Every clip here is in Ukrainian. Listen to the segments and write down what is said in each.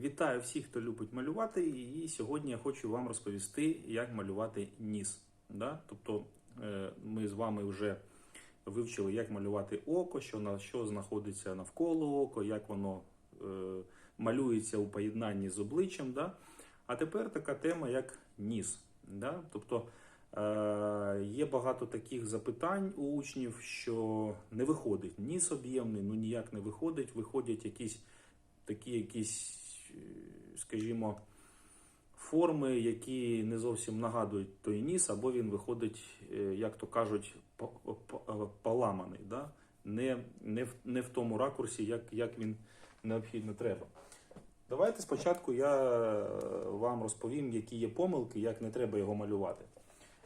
Вітаю всіх, хто любить малювати. І сьогодні я хочу вам розповісти, як малювати ніс. Да? Тобто е, ми з вами вже вивчили, як малювати око, що на що знаходиться навколо око, як воно е, малюється у поєднанні з обличчям. Да? А тепер така тема, як ніс. Да? Тобто е, є багато таких запитань у учнів, що не виходить ніс об'ємний, ну ніяк не виходить. Виходять якісь такі якісь, скажімо, форми, які не зовсім нагадують той ніс, або він виходить, е, як то кажуть, по- поламаний, да? не, не, в, не в тому ракурсі, як, як він необхідно треба. Давайте спочатку я е, вам розповім, які є помилки, як не треба його малювати.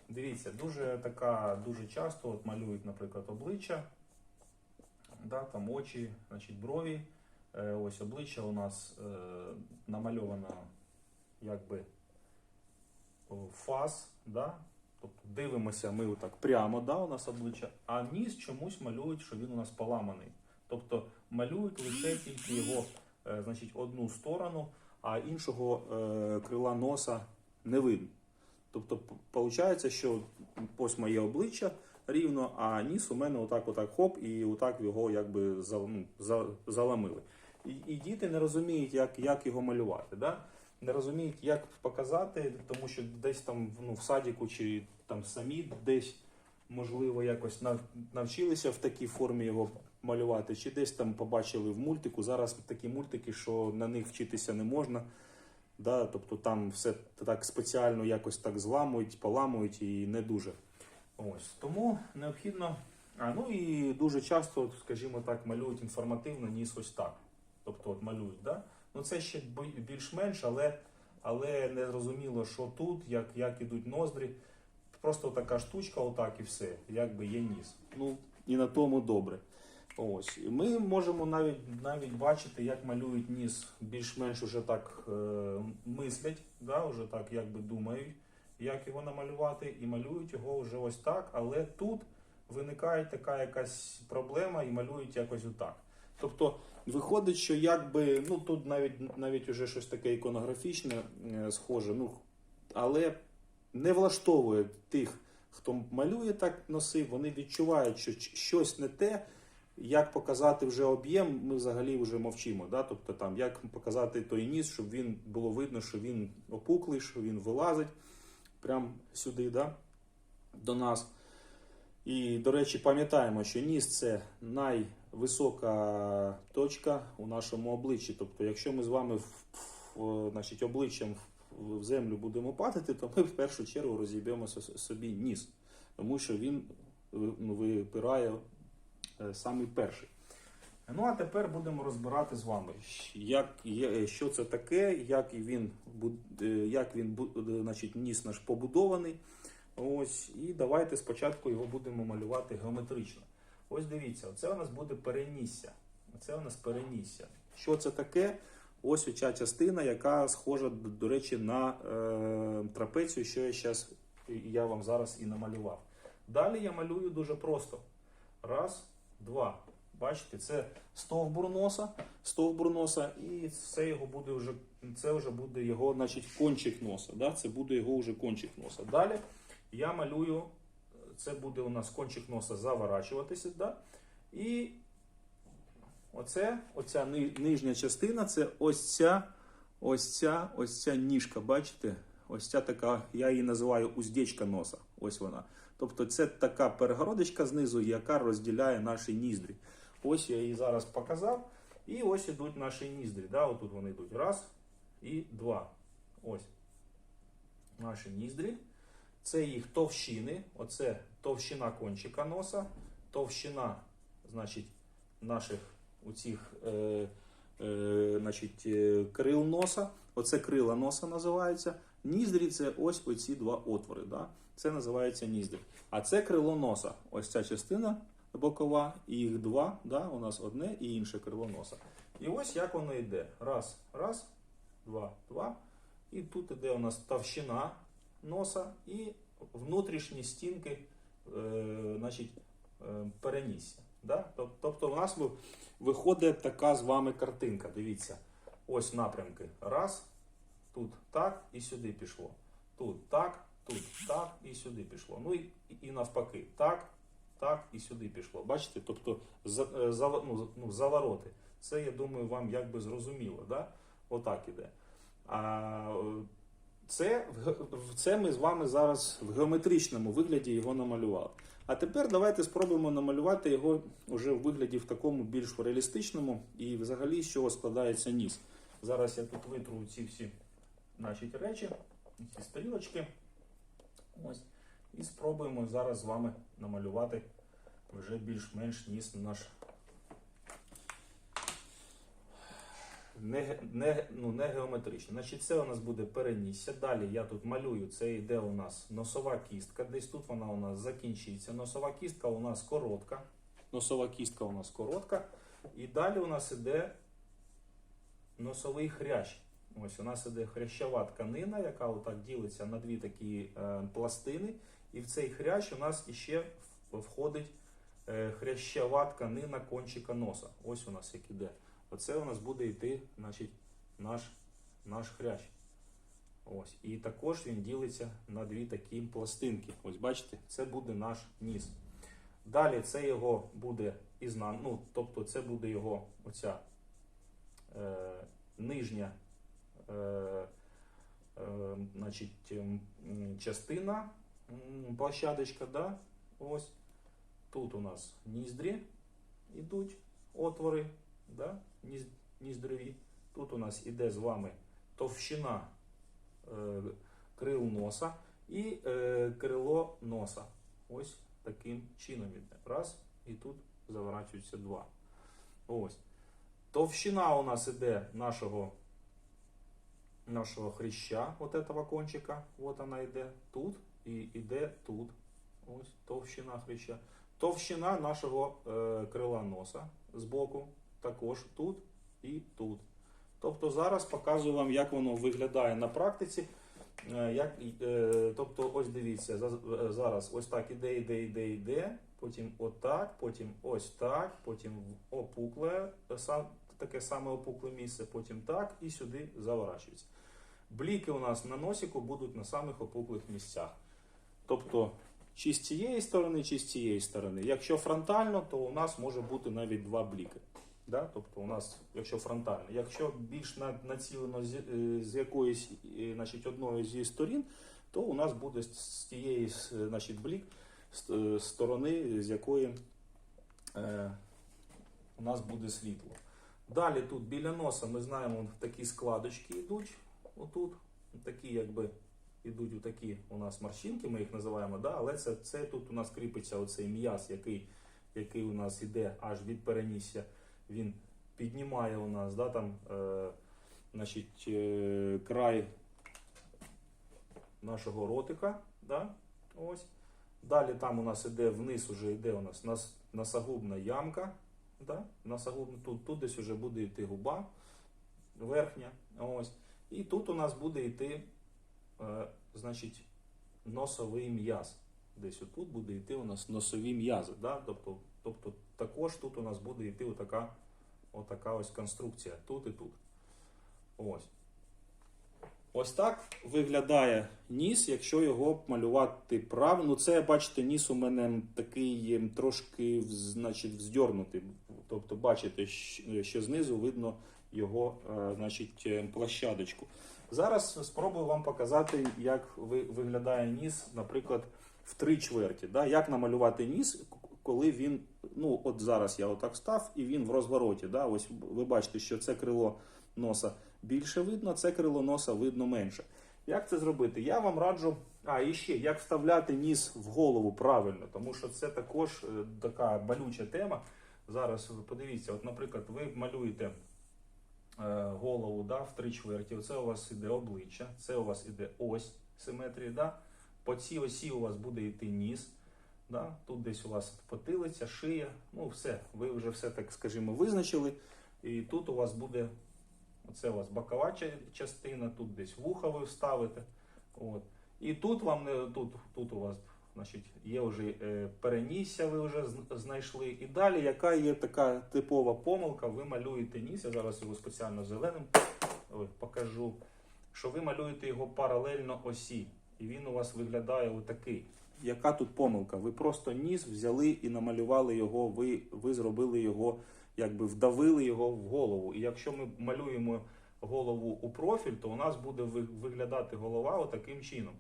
Дивіться, дуже така, дуже часто от малюють, наприклад, обличчя, да, там очі, значить, брові. Е, Ось обличчя у нас е, намальовано якби о, фас, да? тобто дивимося ми отак прямо, да, у нас обличчя, а ніс чомусь малюють, що він у нас поламаний. Тобто малюють лише тільки його е, значить, одну сторону, а іншого крила носа не видно. Тобто, виходить, що ось моє обличчя рівно, а ніс у мене отак, отак хоп, і отак його якби ну, за, заламили. І, діти не розуміють, як, як його малювати. Да? Не розуміють, як показати, тому що десь там ну, в садіку чи там самі десь, можливо, якось навчилися в такій формі його малювати, чи десь там побачили в мультику. Зараз такі мультики, що на них вчитися не можна. Да? Тобто там все так спеціально якось так зламують, поламують і не дуже. Ось. Тому необхідно. А, ну і дуже часто, скажімо так, малюють інформативно ніс ось так. Тобто от малюють. Да? Ну це ще більш-менш, але, але не зрозуміло, що тут, як, як ідуть ноздрі. Просто така штучка, отак і все, якби є ніс. Ну і на тому добре. Ось. Ми можемо навіть, навіть бачити, як малюють ніс більш-менш уже так е, мислять, да, вже так якби думають, як його намалювати, і малюють його вже ось так, але тут виникає така якась проблема і малюють якось отак. Тобто виходить, що якби, ну тут навіть навіть уже щось таке іконографічне е, схоже, ну, але не влаштовує тих, хто малює так носи, вони відчувають, що щось не те. Як показати вже об'єм, ми взагалі вже мовчимо. Да? Тобто там, як показати той ніс, щоб він було видно, що він опуклий, що він вилазить прямо сюди, да? до нас. І, до речі, пам'ятаємо, що ніс це найвисока точка у нашому обличчі. Тобто, якщо ми з вами значить, обличчям в, землю будемо падати, то ми в першу чергу розіб'ємо собі ніс, тому що він ну, випирає е, самий перший. Ну а тепер будемо розбирати з вами, як, що це таке, як він, е, як він е, значить, ніс наш побудований. Ось, і давайте спочатку його будемо малювати геометрично. Ось дивіться, оце у нас буде перенісся. Оце у нас перенісся. Що це таке? Ось оця частина, яка схожа, до речі, на е, трапецію, що я, щас, я вам зараз і намалював. Далі я малюю дуже просто. Раз, два. Бачите, це стовбур носа, стовбур носа, і це його буде вже, це вже буде його, значить, кончик носа. Да? Це буде його вже кончик носа. Далі я малюю, це буде у нас кончик носа заворачуватися. Да? І оце, оця нижня частина, це ось ця, ось ця, ось ця ніжка, бачите? Ось ця така, я її називаю уздечка носа. Ось вона. Тобто це така перегородочка знизу, яка розділяє наші ніздрі. Ось я її зараз показав. І ось ідуть наші ніздрі. Да? Отут вони йдуть. Раз і два. Ось наші ніздрі. Це їх товщини. Оце товщина кончика носа, товщина, значить, наших оцих е, е, значить, е, крил носа. Оце крила носа називається. Ніздрі це ось оці два отвори. Да? Це називається ніздрі. А це крило носа. Ось ця частина бокова, їх два. Да? У нас одне і інше крило носа. І ось як воно йде. Раз, раз, два, два. І тут іде у нас товщина носа і внутрішні стінки е, значить, е, перенісся. Да? Тобто, у нас виходить така з вами картинка. Дивіться. ось напрямки. Раз, тут так і сюди пішло. Тут так, тут так і сюди пішло. Ну і, і навпаки, так, так і сюди пішло. Бачите? Тобто за, е, за, ну, ну, завороти. Це, я думаю, вам якби зрозуміло. Да? Отак іде. А е, це, це ми з вами зараз в геометричному вигляді його намалювали. А тепер давайте спробуємо намалювати його вже в вигляді в такому більш реалістичному і взагалі з чого складається ніс. Зараз я тут витру ці всі значить, речі, ці стрілочки. Ось. І спробуємо зараз з вами намалювати вже більш-менш ніс наш. Не, не, ну, не геометрично. Значить, це у нас буде перенісся. Далі я тут малюю, це йде у нас носова кістка. Десь тут вона у нас закінчиться. Носова кістка у нас коротка. Носова кістка у нас коротка. І далі у нас іде носовий хрящ. Ось у нас іде хрящова тканина, яка отак ділиться на дві такі е, пластини. І в цей хрящ у нас іще входить е, хрящова тканина кончика носа. Ось у нас як іде. Оце у нас буде йти значить, наш, наш хрящ. Ось. І також він ділиться на дві такі пластинки. Ось бачите, це буде наш ніс. Далі це його буде ізнан, ну, тобто це буде його оця е, нижня е, е, значить, частина, площадочка, да? ось. Тут у нас ніздрі йдуть отвори, да? Ніздрові. Тут у нас іде з вами товщина е, крил носа і е, крило носа. Ось таким чином іде. Раз, і тут заворачуються два. Ось. Товщина у нас іде нашого, нашого хряща, от этого кончика. От вона йде тут і йде тут. Ось товщина хряща. Товщина нашого е, крила носа з боку також тут і тут. Тобто зараз показую вам, як воно виглядає на практиці. Е, Як, е, тобто, ось дивіться, е, зараз ось так іде, іде, іде, іде, потім отак, потім ось так, потім опукле, таке саме опукле місце, потім так і сюди заворачується. Бліки у нас на носику будуть на самих опуклих місцях. Тобто, чи з цієї сторони, чи з цієї сторони. Якщо фронтально, то у нас може бути навіть два бліки. Да? Тобто у нас, якщо фронтально, якщо більш націлено з, е, з якоїсь е, значить, одної зі сторін, то у нас буде з- тієї значить, блік з е, сторони, з якої е, у нас буде світло. Далі тут біля носа ми знаємо, такі складочки йдуть. Отут, такі якби йдуть у такі у нас морщинки, ми їх називаємо, да? але це, це тут у нас кріпиться оцей м'яз, який, який у нас іде аж від перенісся. Він піднімає у нас да, там, е, значить, е, край нашого ротика. Да? Ось. Далі там у нас іде вниз, уже йде у нас нас носогубна ямка. Да? Носогубна, тут, тут десь вже буде йти губа верхня. Ось. І тут у нас буде йти е, значить, носовий м'яз. Десь отут буде йти у нас носові м'язи. Да? Тобто, тобто також тут у нас буде йти отака, отака ось конструкція. Тут і тут. Ось. Ось так виглядає ніс, якщо його малювати правильно. Ну, це, бачите, ніс у мене такий трошки значить, вздьорнутий. Тобто, бачите, що знизу видно його е, значить, е, площадочку. Зараз спробую вам показати, як виглядає ніс, наприклад, в три чверті. Да? Як намалювати ніс, коли він, ну от зараз я отак став, і він в розвороті. Да? Ось ви бачите, що це крило носа більше видно, це крило носа видно менше. Як це зробити? Я вам раджу. А, і ще як вставляти ніс в голову правильно, тому що це також е, така болюча тема. Зараз подивіться, от, наприклад, ви малюєте е, голову да, в три чверті. Це у вас іде обличчя, це у вас іде ось симетрії. Да? По цій осі у вас буде йти ніс. Да? Тут десь у вас потилиця, шия. Ну, все, ви вже все так, скажімо, визначили. І тут у вас буде Оце у вас бокова частина, тут десь вуха ви вставите. От. І тут вам не тут, тут у вас значить, є вже е, перенісся, ви вже знайшли. І далі, яка є така типова помилка, ви малюєте ніс, я зараз його спеціально зеленим покажу, що ви малюєте його паралельно осі. І він у вас виглядає отакий. Яка тут помилка? Ви просто ніс взяли і намалювали його, ви, ви зробили його, якби вдавили його в голову. І якщо ми малюємо голову у профіль, то у нас буде виглядати голова отаким чином.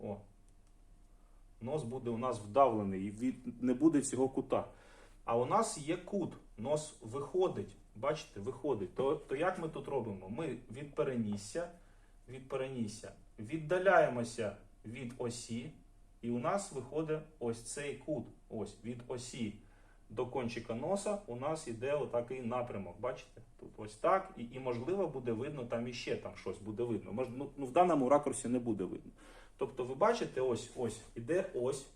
О. Нос буде у нас вдавлений, і не буде цього кута. А у нас є кут, нос виходить. Бачите, виходить. То, то як ми тут робимо? Ми від перенісся, від перенісся віддаляємося від осі, і у нас виходить ось цей кут. Ось від осі до кончика носа у нас іде отакий напрямок. Бачите? Тут ось так. І, і можливо буде видно там іще там щось буде видно. Мож, ну, ну, в даному ракурсі не буде видно. Тобто, ви бачите, ось ось іде ось.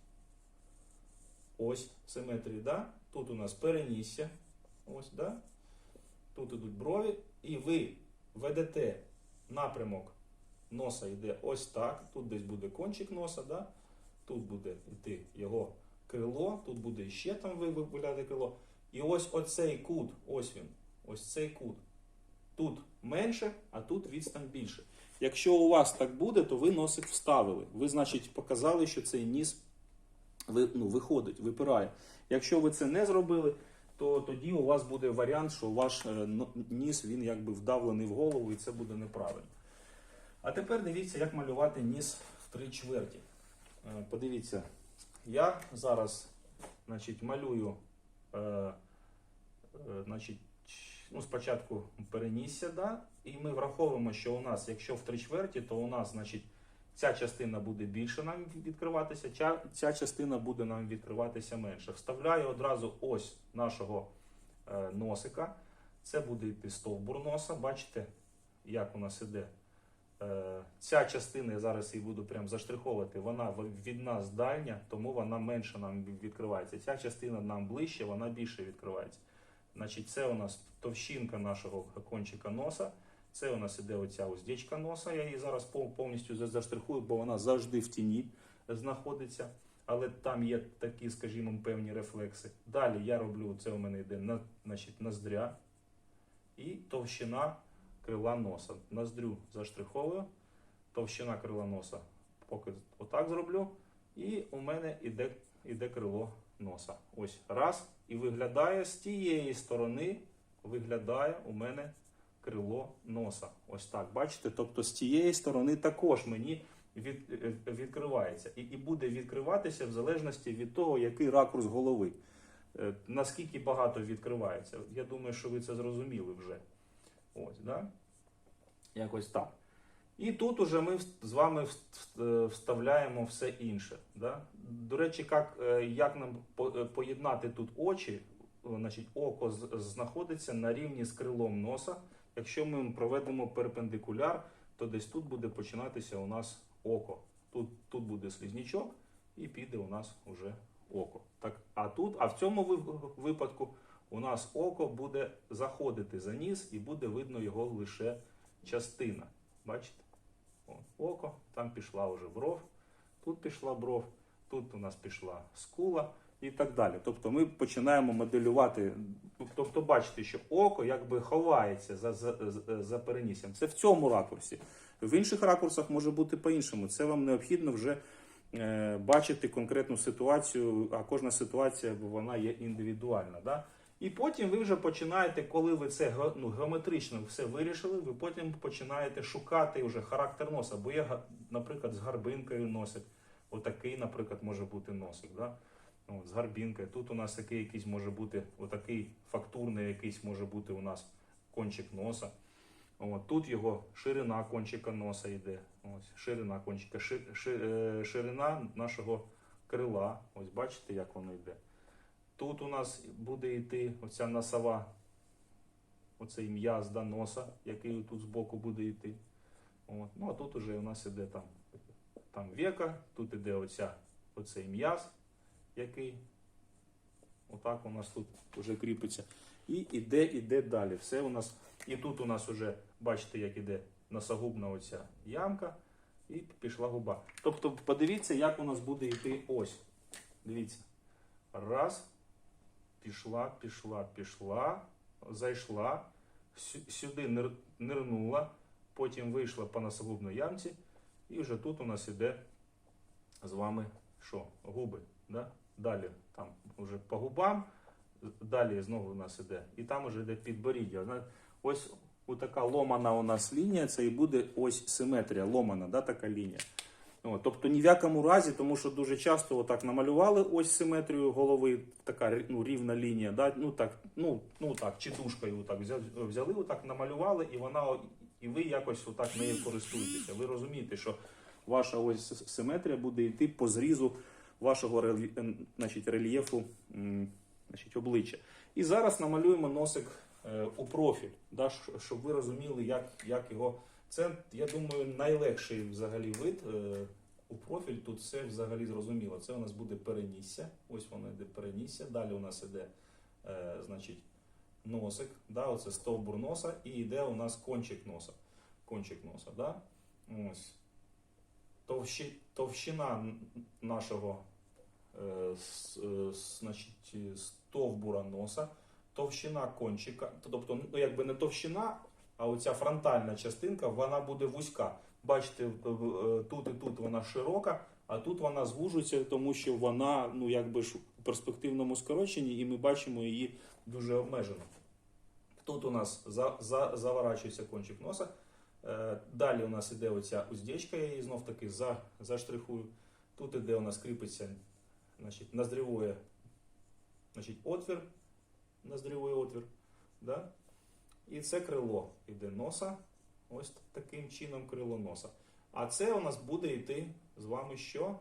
Ось симетрії, да? Тут у нас перенісся. Ось, да? Тут ідуть брові, і ви ведете напрямок носа йде ось так. Тут десь буде кончик носа, да? Тут буде йти його крило, тут буде ще там виглядати крило. І ось оцей кут, ось він, ось цей кут. Тут менше, а тут відстань більше. Якщо у вас так буде, то ви носик вставили. Ви, значить, показали, що цей ніс ви, ну, виходить, випирає. Якщо ви це не зробили, то тоді у вас буде варіант, що ваш е, ніс він якби вдавлений в голову, і це буде неправильно. А тепер дивіться, як малювати ніс в три чверті. Е, Подивіться, я зараз значить, малюю е, е, значить, ну, спочатку перенісся, да? і ми враховуємо, що у нас, якщо в три чверті, то у нас значить, ця частина буде більше нам відкриватися, ця, ця частина буде нам відкриватися менше. Вставляю одразу ось нашого е, носика. Це буде йти стовбур носа. Бачите, як у нас іде. Е, Ця частина, я зараз її буду прям заштриховувати, вона від нас дальня, тому вона менше нам відкривається. Ця частина нам ближче, вона більше відкривається. Значить, це у нас товщинка нашого кончика носа. Це у нас іде оця уздечка носа. Я її зараз повністю заштрихую, бо вона завжди в тіні знаходиться. Але там є такі, скажімо, певні рефлекси. Далі я роблю, це у мене йде на, значить, ноздря і товщина крила носа. Ноздрю заштриховую, товщина крила носа поки отак зроблю. І у мене іде, іде крило носа. Ось раз. І виглядає з тієї сторони, виглядає у мене крило носа. Ось так. Бачите? Тобто з тієї сторони також мені від, е, відкривається. І, і буде відкриватися в залежності від того, який ракурс голови. Е, Наскільки багато відкривається. Я думаю, що ви це зрозуміли вже. Ось, да? Якось так. І тут уже ми з вами е, вставляємо все інше. Да? До речі, як, е, як нам е, поєднати тут очі, значить, око знаходиться на рівні з крилом носа. Якщо ми проведемо перпендикуляр, то десь тут буде починатися у нас око. Тут, тут буде слізнячок і піде у нас уже око. Так, а тут, а в цьому випадку у нас око буде заходити за ніс і буде видно його лише частина. Бачите? О, око, там пішла вже бров, тут пішла бров, тут у нас пішла скула і так далі. Тобто ми починаємо моделювати, тобто бачите, що око якби ховається за, за, за- переніссям. Це в цьому ракурсі. В інших ракурсах може бути по-іншому. Це вам необхідно вже е, бачити конкретну ситуацію, а кожна ситуація вона є індивідуальна. Да? І потім ви вже починаєте, коли ви це ну, геометрично все вирішили, ви потім починаєте шукати вже характер носа. Бо є, наприклад, з гарбинкою носик. Отакий, наприклад, може бути носик. Да? От, з гарбінкою. Тут у нас такий якийсь може бути, отакий фактурний якийсь може бути у нас кончик носа. От, тут його ширина кончика носа йде. Ось, ширина кончика, е, ширина нашого крила. Ось бачите, як воно йде. Тут у нас буде йти оця носова, оцей м'яз да, носа, який тут збоку буде йти. От. Ну, а тут уже у нас іде там, там века, тут іде оця, оцей м'яз, який отак у нас тут вже кріпиться. І іде, іде далі. Все у нас. І тут у нас вже, бачите, як іде носогубна оця ямка, і пішла губа. Тобто, подивіться, як у нас буде йти ось. Дивіться. Раз. Пішла, пішла, пішла, зайшла, сюди нир- нирнула, потім вийшла по носогубній ямці, і вже тут у нас іде з вами що? Губи. Да? Далі там вже по губам, далі знову у нас іде, і там вже йде підборіддя. Ось така ломана у нас лінія, це і буде ось симетрія, ломана, да, така лінія. От, тобто ні в якому разі, тому що дуже часто отак намалювали ось симетрію голови, така ну, рівна лінія, да? ну так, ну, ну так, чи дужкою отак взяли, отак намалювали, і вона і ви якось отак нею користуєтеся. Ви розумієте, що ваша ось симетрія буде йти по зрізу вашого рельє- е, значить, рельєфу значить, обличчя. І зараз намалюємо носик е, у профіль, да, щоб ви розуміли, як, як його. Це, я думаю, найлегший взагалі вид. е, У профіль тут все взагалі зрозуміло. Це у нас буде перенісся. Ось воно йде перенісся. Далі у нас іде е, значить, носик. Да, оце стовбур носа, і йде у нас кончик носа. Кончик носа. Да? Ось. Товщи, товщина нашого е, значить, стовбура носа, товщина кончика, тобто, ну якби не товщина, а оця фронтальна частинка, вона буде вузька. Бачите, е, тут і тут вона широка, а тут вона звужується, тому що вона, ну якби ж у перспективному скороченні, і ми бачимо її дуже обмежено. Тут у нас за, за, заворачується кончик носа. Е, Далі у нас іде оця уздечка, я її знов таки за, заштрихую. Тут іде у нас кріпиться значить, отвір, ноздревой отвір. Да? І це крило іде носа. Ось таким чином крило носа. А це у нас буде йти з вами що?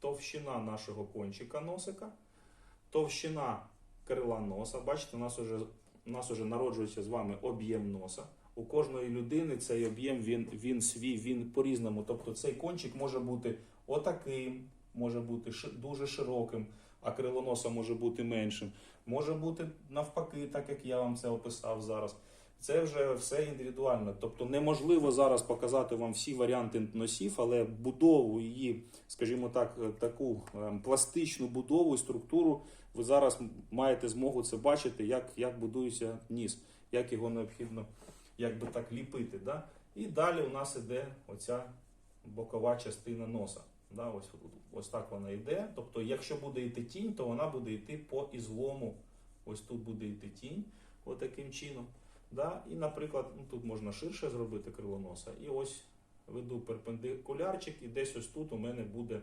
Товщина нашого кончика носика, товщина крила носа. Бачите, у нас уже, у нас уже народжується з вами об'єм носа. У кожної людини цей об'єм він, він свій, він по-різному. Тобто цей кончик може бути отаким, може бути дуже широким, а крило носа може бути меншим. Може бути навпаки, так як я вам це описав зараз. Це вже все індивідуально. Тобто неможливо зараз показати вам всі варіанти носів, але будову її, скажімо так, е, таку е, пластичну будову і структуру ви зараз маєте змогу це бачити, як, як будується ніс, як його необхідно якби так ліпити. Да? І далі у нас іде оця бокова частина носа. Да? Ось, ось так вона йде. Тобто, якщо буде йти тінь, то вона буде йти по ізлому. Ось тут буде йти тінь, отаким чином. Да? І, наприклад, ну, тут можна ширше зробити крило носа. І ось веду перпендикулярчик, і десь ось тут у мене буде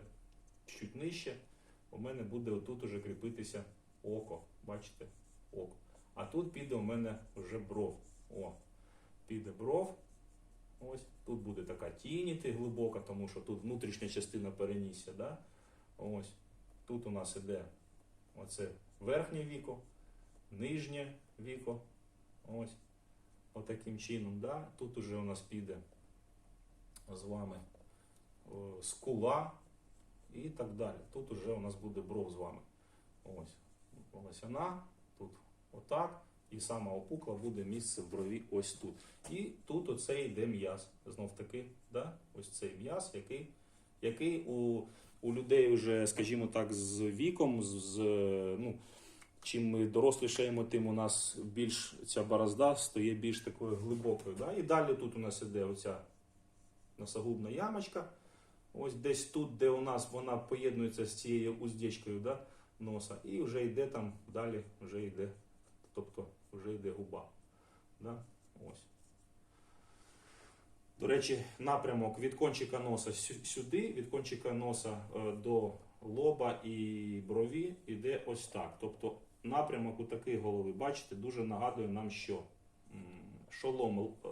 чуть нижче. У мене буде отут уже кріпитися око. Бачите? Око. А тут піде у мене вже бров. О, піде бров. Ось тут буде така тінь іти глибока, тому що тут внутрішня частина перенісся. Да? Ось. Тут у нас іде оце верхнє віко, нижнє віко. Ось. Отаким чином. Да? Тут уже у нас піде з вами о, скула і так далі. Тут уже у нас буде бров з вами. Ось. Ось вона, тут отак. І сама опукла буде місце в брові ось тут. І тут оце йде м'яз. Знов таки, да? ось цей м'яз, який, який у, у людей вже, скажімо так, з віком, з, з, ну, чим ми дорослішаємо, тим у нас більш ця борозда стає більш такою глибокою. Да? І далі тут у нас іде оця носогубна ямочка. Ось десь тут, де у нас вона поєднується з цією уздечкою да, носа, і вже йде там далі, вже йде, тобто вже йде губа. Да? Ось. До речі, напрямок від кончика носа сюди, від кончика носа е, до лоба і брові йде ось так. Тобто напрямок у такої голови, бачите, дуже нагадує нам, що шолом е,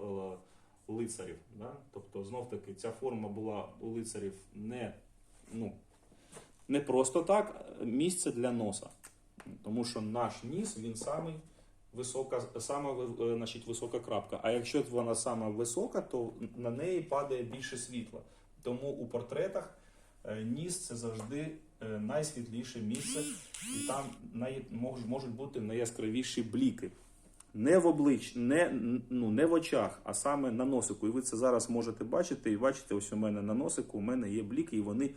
лицарів. Да? Тобто, знов таки, ця форма була у лицарів не, ну, не просто так, місце для носа. Тому що наш ніс він самий висока, сама е, значить, висока крапка. А якщо вона сама висока, то на неї падає більше світла. Тому у портретах е, ніс це завжди е, найсвітліше місце, і там можуть бути найяскравіші бліки. Не в облич, не, ну, не в очах, а саме на носику. І ви це зараз можете бачити. І бачите, ось у мене на носику, у мене є бліки, і вони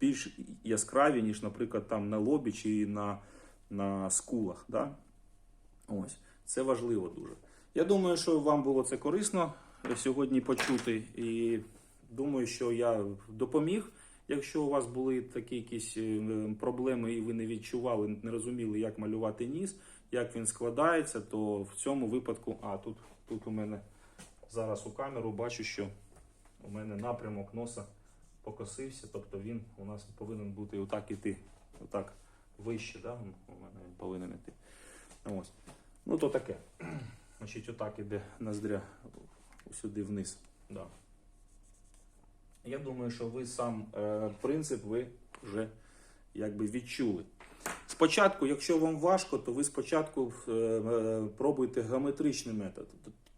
більш яскраві, ніж, наприклад, там на лобі чи на, на скулах. Да? Ось, це важливо дуже. Я думаю, що вам було це корисно. сьогодні почути. І думаю, що я допоміг. Якщо у вас були такі якісь е, проблеми, і ви не відчували, не розуміли, як малювати ніс, як він складається, то в цьому випадку, а тут, тут у мене зараз у камеру бачу, що у мене напрямок носа покосився, тобто він у нас повинен бути отак іти, отак вище, да? у мене він повинен іти. Ось. Ну то таке. Значить, отак іде ноздря сюди вниз. Да. Я думаю, що ви сам е, принцип ви вже якби відчули. Спочатку, якщо вам важко, то ви спочатку е, е, пробуйте геометричний метод.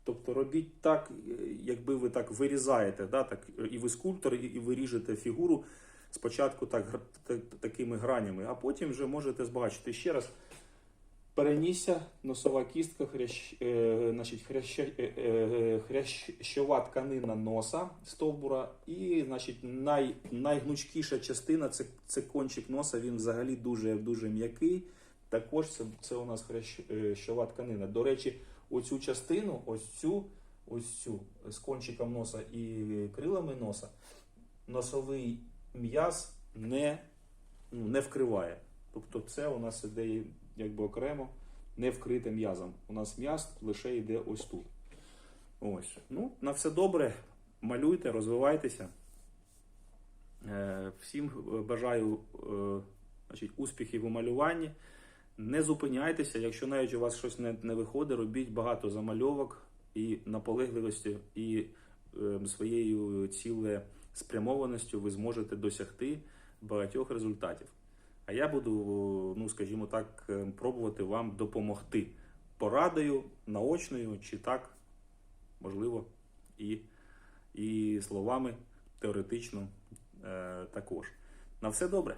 Тобто робіть так, е, якби ви так вирізаєте, да, так, і ви скульптор, і, і ви ріжете фігуру спочатку так, так, такими гранями, а потім вже можете збагачити. Ще раз, перенісся, носова кістка, хрящ, е, значить, хрящ, е, е, хрящова тканина носа стовбура, і значить, най, найгнучкіша частина це, це кончик носа, він взагалі дуже, дуже м'який. Також це, це у нас хрящова тканина. До речі, оцю частину, ось цю, ось цю з кончиком носа і крилами носа, носовий м'яз не, ну, не вкриває. Тобто це у нас іде якби окремо, не вкрите м'язом. У нас м'яз лише йде ось тут. Ось. Ну, на все добре. Малюйте, розвивайтеся. Е, Всім бажаю е, значить, успіхів у малюванні. Не зупиняйтеся, якщо навіть у вас щось не, не виходить, робіть багато замальовок і наполегливості, і е, своєю цілеспрямованістю ви зможете досягти багатьох результатів. А я буду, ну скажімо так, е, пробувати вам допомогти порадою, наочною чи так, можливо, і, і словами теоретично е, також. На все добре.